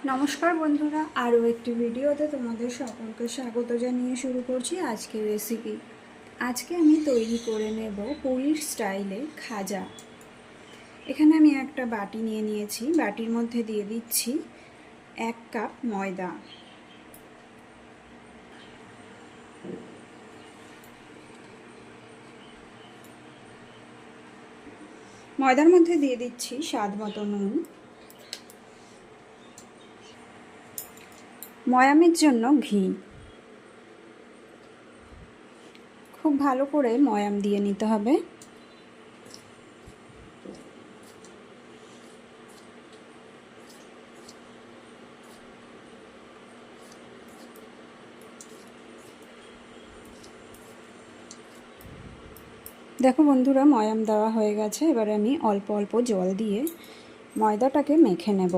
নমস্কার বন্ধুরা, আরও একটি ভিডিওতে তোমাদের সকলকে স্বাগত জানিয়ে শুরু করছি আজকের রেসিপি আজকে আমি তৈরি করে নেব পুরীর স্টাইলে খাজা। এখানে আমি একটা বাটি নিয়ে নিয়েছি, বাটির মধ্যে দিয়ে দিচ্ছি এক কাপ ময়দা। ময়দার মধ্যে দিয়ে দিচ্ছি স্বাদ মতো নুন। ময়ামের জন্য ঘি। খুব ভালো করে ময়াম দিয়ে নিতে হবে। দেখো বন্ধুরা, ময়াম দেওয়া হয়ে গেছে। এবারে আমি অল্প অল্প জল দিয়ে ময়দাটাকে মেখে নেব।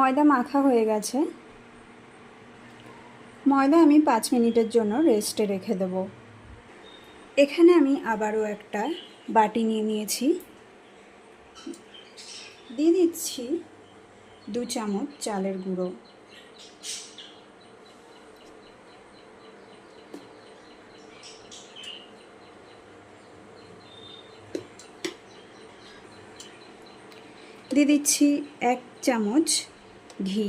ময়দা মাখা হয়ে গেছে। ময়দা আমি পাঁচ মিনিটের জন্য রেস্টে রেখে দেব। এখানে আমি আবারও একটা বাটি নিয়ে নিয়েছি। দিয়ে দিচ্ছি দু চামচ চালের গুঁড়ো। দিয়ে দিচ্ছি এক চামচ ঘি।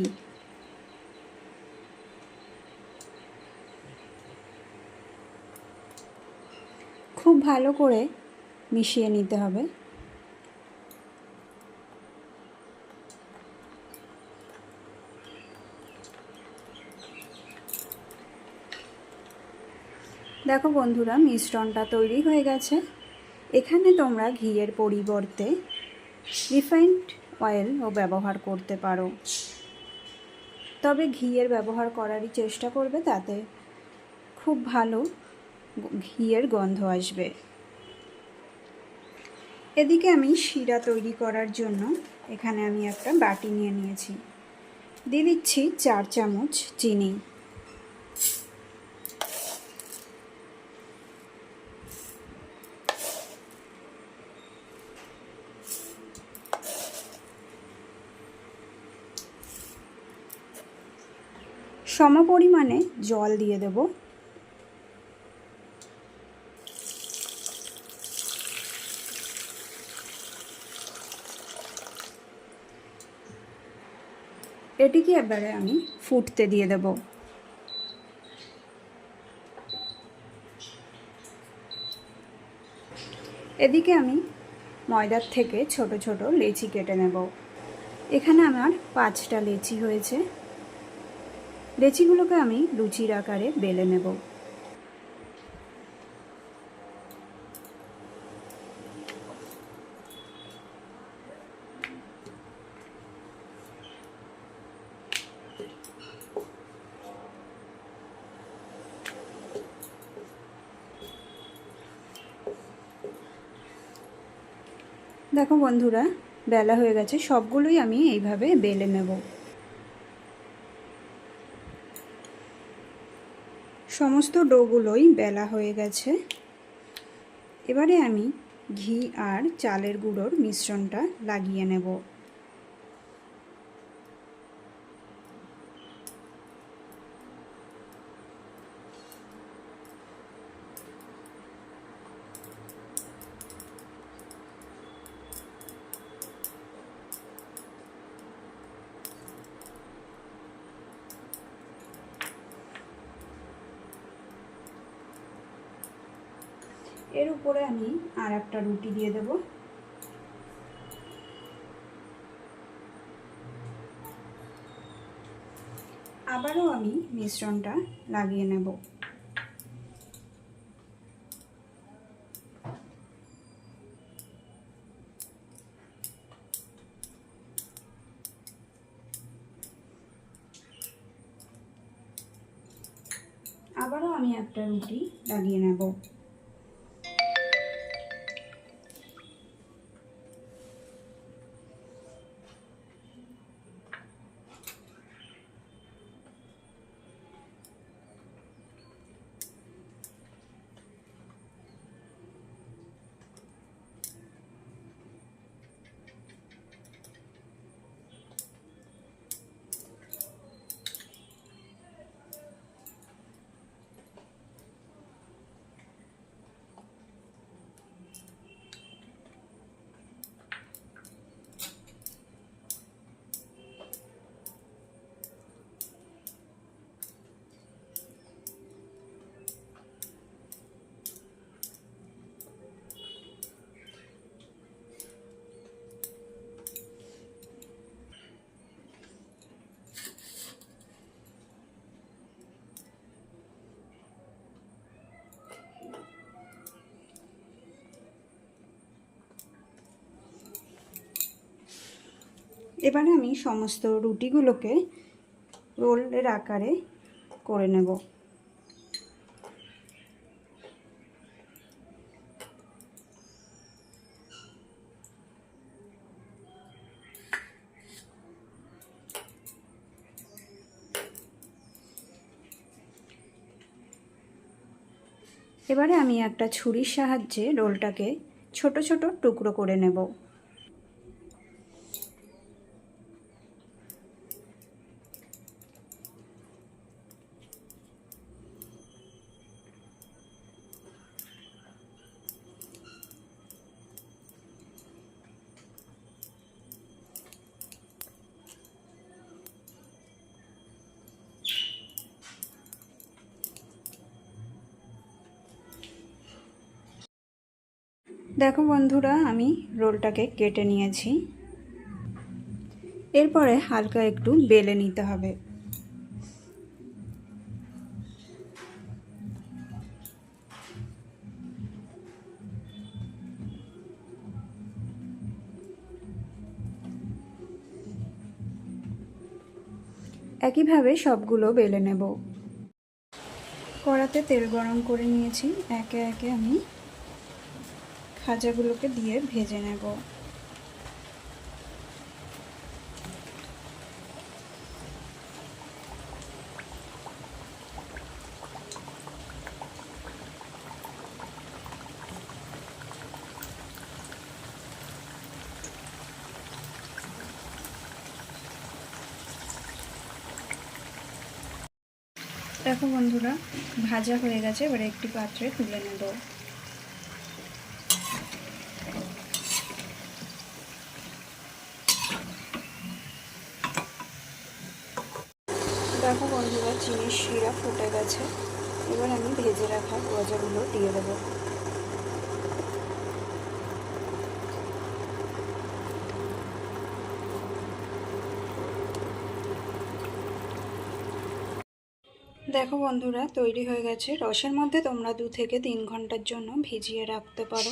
খুব ভালো করে মিশিয়ে নিতে হবে। দেখো বন্ধুরা, মিশ্রণটা তৈরি হয়ে গেছে। এখানে তোমরা ঘিয়ের পরিবর্তে রিফাইন্ড অয়েলও ব্যবহার করতে পারো। তবে ঘিয়ের ব্যবহার করারই চেষ্টা করবে তাতে। খুব ভালো ঘিয়ের গন্ধ আসবে। এদিকে আমি শিরা তৈরি করার জন্য এখানে আমি একটা বাটি নিয়ে নিয়েছি। দিয়ে দিচ্ছি চার চামচ চিনি। সম পরিমাণে জল দিয়ে দেব। এটিকে এবারে আমি ফুটতে দিয়ে দেব। এদিকে আমি ময়দার থেকে ছোট ছোট লেচি কেটে নেব। এখানে আমার পাঁচটা লেচি হয়েছে। লেচিগুলোকে আমি লুচির আকারে বেলে নেব। দেখো বন্ধুরা, বেলা হয়ে গেছে, সবগুলোই আমি এইভাবে বেলে নেব। সমস্ত ডোগুলোই বেলা হয়ে গেছে। এবারে আমি ঘি আর চালের গুঁড়োর মিশ্রণটা লাগিয়ে নেব। এর উপরে আমি আর একটা রুটি দিয়ে দেব। আবারও আমি মিশ্রণটা লাগিয়ে নেব। আবারও আমি একটা রুটি লাগিয়ে নেব। এবারে আমি সমস্ত রুটিগুলোকে রোলের আকারে করে নেব। এবারে আমি একটা ছুরির সাহায্যে রোলটাকে ছোট ছোট টুকরো করে নেব। দেখো বন্ধুরা, আমি রোলটাকে কেটে নিয়েছি। এরপরে হালকা একটু বেলে নিতে হবে। একইভাবে সবগুলো বেলে নেব। কড়াতে তেল গরম করে নিয়েছি। একে একে আমি খাজাগুলোকে দিয়ে ভেজে নেব। দেখো বন্ধুরা ভাজা হয়ে গেছে এবারে একটি পাত্রে তুলে নেব। দেখো বন্ধুরা, চিনির শিরা ফুটে গেছে। এবার আমি ভেজে রাখা গজাগুলো দিয়ে দেবো। দেখো বন্ধুরা, তৈরি হয়ে গেছে। রসের মধ্যে তোমরা দু থেকে তিন ঘণ্টার জন্য ভিজিয়ে রাখতে পারো।